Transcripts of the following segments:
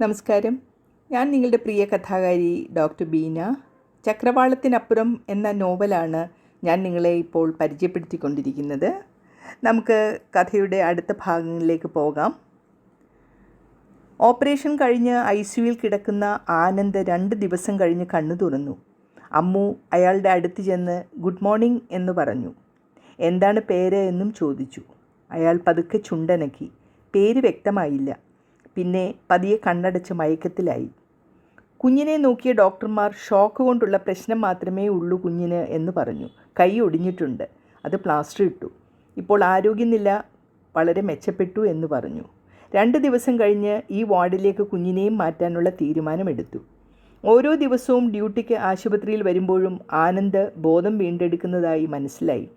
നമസ്കാരം. ഞാൻ നിങ്ങളുടെ പ്രിയ കഥാകാരി ഡോക്ടർ ബീന. ചക്രവാളത്തിനപ്പുറം എന്ന നോവലാണ് ഞാൻ നിങ്ങളെ ഇപ്പോൾ പരിചയപ്പെടുത്തിക്കൊണ്ടിരിക്കുന്നത്. നമുക്ക് കഥയുടെ അടുത്ത ഭാഗങ്ങളിലേക്ക് പോകാം. ഓപ്പറേഷൻ കഴിഞ്ഞ് ഐ സിയുയിൽ കിടക്കുന്ന ആനന്ദ് രണ്ട് ദിവസം കഴിഞ്ഞ് കണ്ണു തുറന്നു. അമ്മു അയാളുടെ അടുത്ത് ചെന്ന് ഗുഡ് മോർണിംഗ് എന്ന് പറഞ്ഞു. എന്താണ് പേര് എന്നും ചോദിച്ചു. അയാൾ പതുക്കെ ചുണ്ടനക്കി. പേര് വ്യക്തമായില്ല. പിന്നെ പതിയെ കണ്ണടച്ച് മയക്കത്തിലായി. കുഞ്ഞിനെ നോക്കിയ ഡോക്ടർമാർ ഷോക്ക് കൊണ്ടുള്ള പ്രശ്നം മാത്രമേ ഉള്ളൂ കുഞ്ഞിന് എന്ന് പറഞ്ഞു. കൈ ഒടിഞ്ഞിട്ടുണ്ട്. അത് പ്ലാസ്റ്റർ ഇട്ടു. ഇപ്പോൾ ആരോഗ്യനില വളരെ മെച്ചപ്പെട്ടു എന്ന് പറഞ്ഞു. രണ്ട് ദിവസം കഴിഞ്ഞ് ഈ വാർഡിലേക്ക് കുഞ്ഞിനെയും മാറ്റാനുള്ള തീരുമാനമെടുത്തു. ഓരോ ദിവസവും ഡ്യൂട്ടിക്ക് ആശുപത്രിയിൽ വരുമ്പോഴും ആനന്ദ് ബോധം വീണ്ടെടുക്കുന്നതായി മനസ്സിലായി.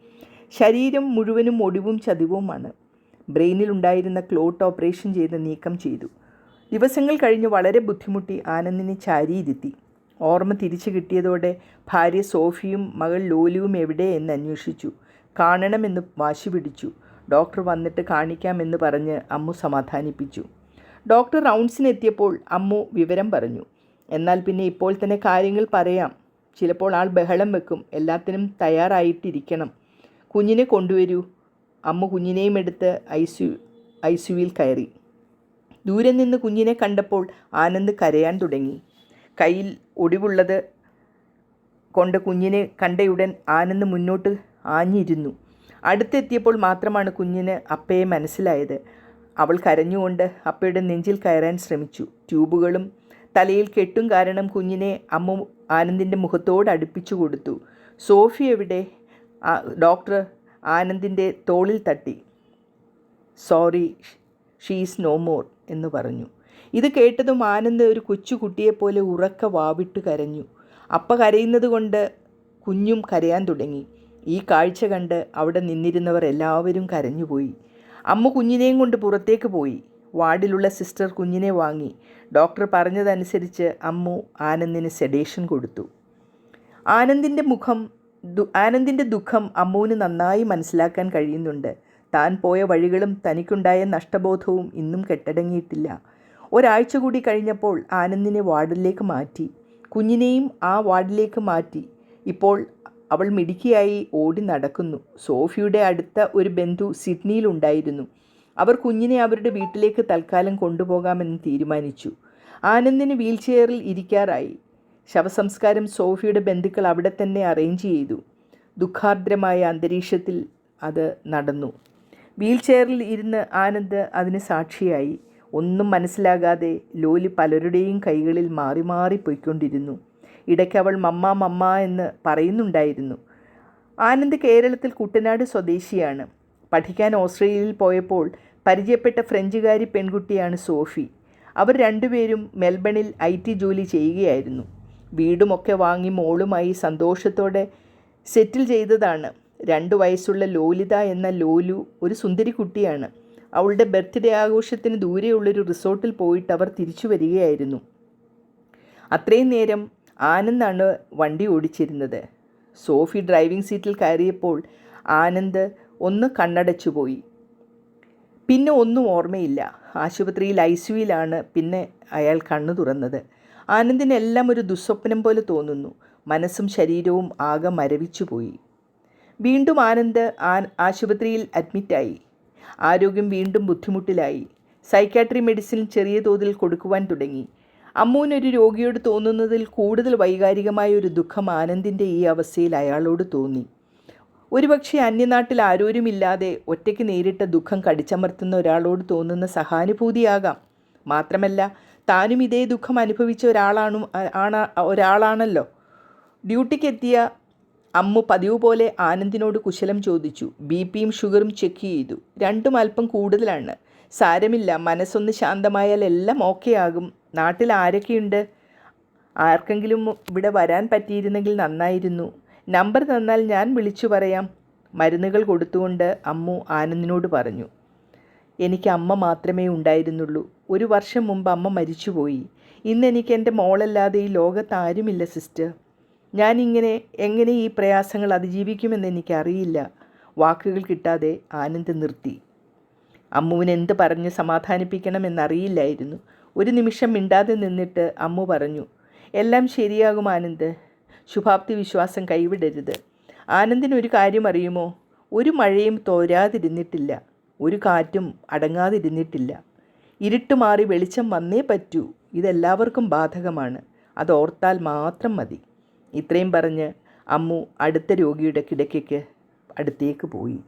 ശരീരം മുഴുവനും ഒടിവും ചതിവുമാണ്. ബ്രെയിനിലുണ്ടായിരുന്ന ക്ലോട്ട് ഓപ്പറേഷൻ ചെയ്ത് നീക്കം ചെയ്തു. ദിവസങ്ങൾ കഴിഞ്ഞ് വളരെ ബുദ്ധിമുട്ടി ആനന്ദിനെ ചാരിയിരുത്തി. ഓർമ്മ തിരിച്ചു കിട്ടിയതോടെ ഭാര്യ സോഫിയും മകൾ ലോലിയും എവിടെ എന്ന് അന്വേഷിച്ചു. കാണണമെന്ന് വാശി പിടിച്ചു. ഡോക്ടർ വന്നിട്ട് കാണിക്കാമെന്ന് പറഞ്ഞ് അമ്മു സമാധാനിപ്പിച്ചു. ഡോക്ടർ റൗണ്ട്സിനെത്തിയപ്പോൾ അമ്മു വിവരം പറഞ്ഞു. എന്നാൽ പിന്നെ ഇപ്പോൾ തന്നെ കാര്യങ്ങൾ പറയാം. ചിലപ്പോൾ ആൾ ബഹളം വെക്കും. എല്ലാത്തിനും തയ്യാറായിട്ടിരിക്കണം. കുഞ്ഞിനെ കൊണ്ടുവരൂ. അമ്മ കുഞ്ഞിനെയും എടുത്ത് ഐ സി ഐ കയറി. ദൂരെ നിന്ന് കുഞ്ഞിനെ കണ്ടപ്പോൾ ആനന്ദ് കരയാൻ തുടങ്ങി. കയ്യിൽ ഒടിവുള്ളത് കൊണ്ട് കുഞ്ഞിനെ കണ്ടയുടൻ ആനന്ദ് മുന്നോട്ട് ആഞ്ഞിരുന്നു. അടുത്തെത്തിയപ്പോൾ മാത്രമാണ് കുഞ്ഞിന് അപ്പയെ മനസ്സിലായത്. അവൾ കരഞ്ഞുകൊണ്ട് അപ്പയുടെ നെഞ്ചിൽ കയറാൻ ശ്രമിച്ചു. ട്യൂബുകളും തലയിൽ കെട്ടും കാരണം കുഞ്ഞിനെ അമ്മ ആനന്ദിന്റെ മുഖത്തോട് അടുപ്പിച്ചു കൊടുത്തു. സോഫി എവിടെ? ഡോക്ടർ ആനന്ദിന്റെ തോളിൽ തട്ടി. സോറി ഷീസ് നോ മോർ എന്ന് പറഞ്ഞു. ഇത് കേട്ടതും ആനന്ദ് ഒരു കൊച്ചുകുട്ടിയെപ്പോലെ ഉറക്ക വാവിട്ട് കരഞ്ഞു. അപ്പ കരയുന്നത് കൊണ്ട് കുഞ്ഞും കരയാൻ തുടങ്ങി. ഈ കാഴ്ച കണ്ട് അവിടെ നിന്നിരുന്നവർ എല്ലാവരും കരഞ്ഞുപോയി. അമ്മ കുഞ്ഞിനെയും കൊണ്ട് പുറത്തേക്ക് പോയി. വാർഡിലുള്ള സിസ്റ്റർ കുഞ്ഞിനെ വാങ്ങി. ഡോക്ടർ പറഞ്ഞതനുസരിച്ച് അമ്മു ആനന്ദിന് സെഡേഷൻ കൊടുത്തു. ആനന്ദിന്റെ മുഖം ആനന്ദിന്റെ ദുഃഖം അമ്മുവിന് നന്നായി മനസ്സിലാക്കാൻ കഴിയുന്നുണ്ട്. താൻ പോയ വഴികളും തനിക്കുണ്ടായ നഷ്ടബോധവും ഇന്നും കെട്ടടങ്ങിയിട്ടില്ല. ഒരാഴ്ച കൂടി കഴിഞ്ഞപ്പോൾ ആനന്ദിനെ വാർഡിലേക്ക് മാറ്റി. കുഞ്ഞിനെയും ആ വാർഡിലേക്ക് മാറ്റി. ഇപ്പോൾ അവൾ മിടുക്കിയായി ഓടി നടക്കുന്നു. സോഫിയുടെ അടുത്ത ഒരു ബന്ധു സിഡ്നിയിലുണ്ടായിരുന്നു അവർ കുഞ്ഞിനെ അവരുടെ വീട്ടിലേക്ക് തൽക്കാലം കൊണ്ടുപോകാമെന്ന് തീരുമാനിച്ചു. ആനന്ദിന് വീൽചെയറിൽ ഇരിക്കാറായി. ശവസംസ്കാരം സോഫിയുടെ ബന്ധുക്കൾ അവിടെ തന്നെ അറേഞ്ച് ചെയ്തു. ദുഃഖാർദ്രമായ അന്തരീക്ഷത്തിൽ അത് നടന്നു. വീൽചെയറിൽ ഇരുന്ന് ആനന്ദ് അതിന് സാക്ഷിയായി. ഒന്നും മനസ്സിലാകാതെ ലോലി പലരുടെയും കൈകളിൽ മാറി മാറി പോയിക്കൊണ്ടിരുന്നു. ഇടയ്ക്ക് അവൾ മമ്മ മമ്മ എന്ന് പറയുന്നുണ്ടായിരുന്നു. ആനന്ദ് കേരളത്തിൽ കുട്ടനാട് സ്വദേശിയാണ്. പഠിക്കാൻ ഓസ്ട്രേലിയയിൽ പോയപ്പോൾ പരിചയപ്പെട്ട ഫ്രഞ്ചുകാരി പെൺകുട്ടിയാണ് സോഫി. അവർ രണ്ടുപേരും മെൽബണിൽ ഐ ടി ജോലി ചെയ്യുകയായിരുന്നു. വീടുമൊക്കെ വാങ്ങി മോളുമായി സന്തോഷത്തോടെ സെറ്റിൽ ചെയ്തതാണ്. രണ്ട് വയസ്സുള്ള ലോലിത എന്ന ലോലു ഒരു സുന്ദരി കുട്ടിയാണ്. അവളുടെ ബർത്ത്ഡേ ആഘോഷത്തിന് ദൂരെയുള്ളൊരു റിസോർട്ടിൽ പോയിട്ട് അവർ തിരിച്ചു വരികയായിരുന്നു. അത്രയും നേരം ആനന്ദാണ് വണ്ടി ഓടിച്ചിരുന്നത്. സോഫി ഡ്രൈവിംഗ് സീറ്റിൽ കയറിയപ്പോൾ ആനന്ദ് ഒന്ന് കണ്ണടച്ചുപോയി പിന്നെ ഒന്നും ഓർമ്മയില്ല. ആശുപത്രിയിൽ ഐ സിയുയിലാണ് പിന്നെ അയാൾ കണ്ണു തുറന്നത്. ആനന്ദിനെല്ലാം ഒരു ദുസ്വപ്നം പോലെ തോന്നുന്നു. മനസ്സും ശരീരവും ആകെ മരവിച്ചുപോയി. വീണ്ടും ആനന്ദ് ആ ആശുപത്രിയിൽ അഡ്മിറ്റായി. ആരോഗ്യം വീണ്ടും ബുദ്ധിമുട്ടിലായി. സൈക്കാട്രി മെഡിസിൻ ചെറിയ തോതിൽ കൊടുക്കുവാൻ തുടങ്ങി. അമ്മൂനൊരു രോഗിയോട് തോന്നുന്നതിൽ കൂടുതൽ വൈകാരികമായ ഒരു ദുഃഖം ആനന്ദിന്റെ ഈ അവസ്ഥയിൽ അയാളോട് തോന്നി. ഒരുപക്ഷെ അന്യനാട്ടിൽ ആരോരുമില്ലാതെ ഒറ്റയ്ക്ക് നേരിട്ട ദുഃഖം കടിച്ചമർത്തുന്ന ഒരാളോട് തോന്നുന്ന സഹാനുഭൂതിയാകാം. മാത്രമല്ല താനും ഇതേ ദുഃഖം അനുഭവിച്ച ഒരാളാണ് ആണ് ഒരാളാണല്ലോ. ഡ്യൂട്ടിക്കെത്തിയ അമ്മു പതിവ് പോലെ ആനന്ദിനോട് കുശലം ചോദിച്ചു. ബി പിയും ഷുഗറും ചെക്ക് ചെയ്തു. രണ്ടും അല്പം കൂടുതലാണ്. സാരമില്ല മനസ്സൊന്ന് ശാന്തമായാൽ എല്ലാം ഓക്കെ ആകും നാട്ടിൽ ആരൊക്കെയുണ്ട്? ആർക്കെങ്കിലും ഇവിടെ വരാൻ പറ്റിയിരുന്നെങ്കിൽ നന്നായിരുന്നു. നമ്പർ തന്നാൽ ഞാൻ വിളിച്ചു പറയാം. മരുന്നുകൾ കൊടുത്തുകൊണ്ട് അമ്മു ആനന്ദിനോട് പറഞ്ഞു. എനിക്ക് അമ്മ മാത്രമേ ഉണ്ടായിരുന്നുള്ളൂ. ഒരു വർഷം മുമ്പ് അമ്മ മരിച്ചുപോയി. ഇന്ന് എനിക്ക് എന്റെ മോളല്ലാതെ ഈ ലോകത്ത് ആരുമില്ല സിസ്റ്റർ. ഞാനിങ്ങനെ എങ്ങനെ ഈ പ്രയാസങ്ങൾ അതിജീവിക്കുമെന്ന് എനിക്കറിയില്ല. വാക്കുകൾ കിട്ടാതെ ആനന്ദ് നിർത്തി. അമ്മുവിന് എന്ത് പറഞ്ഞ് സമാധാനിപ്പിക്കണമെന്നറിയില്ലായിരുന്നു. ഒരു നിമിഷം മിണ്ടാതെ നിന്നിട്ട് അമ്മു പറഞ്ഞു എല്ലാം ശരിയാകും ആനന്ദ്. ശുഭാപ്തി വിശ്വാസം കൈവിടരുത്. ആനന്ദിന് ഒരു കാര്യം അറിയുമോ? ഒരു മഴയും തോരാതിരുന്നിട്ടില്ല. ഒരു കാറ്റും അടങ്ങാതിരുന്നിട്ടില്ല. ഇരുട്ട് മാറി വെളിച്ചം വന്നേ പറ്റൂ. ഇതെല്ലാവർക്കും ബാധകമാണ്. അതോർത്താൽ മാത്രം മതി. ഇത്രയും പറഞ്ഞ് അമ്മു അടുത്ത രോഗിയുടെ കിടക്കയ്ക്ക് അടുത്തേക്ക് പോയി.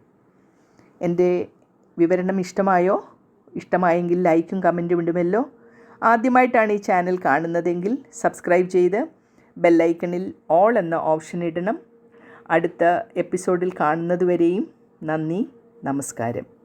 എന്റെ വിവരണം ഇഷ്ടമായോ? ഇഷ്ടമായെങ്കിൽ ലൈക്കും കമന്റും ഇടുമല്ലോ. ആദ്യമായിട്ടാണ് ഈ ചാനൽ കാണുന്നതെങ്കിൽ സബ്സ്ക്രൈബ് ചെയ്ത് ബെല്ലൈക്കണിൽ ഓൾ എന്ന ഓപ്ഷൻ ഇടണം. അടുത്ത എപ്പിസോഡിൽ കാണുന്നതുവരെയും നന്ദി നമസ്കാരം.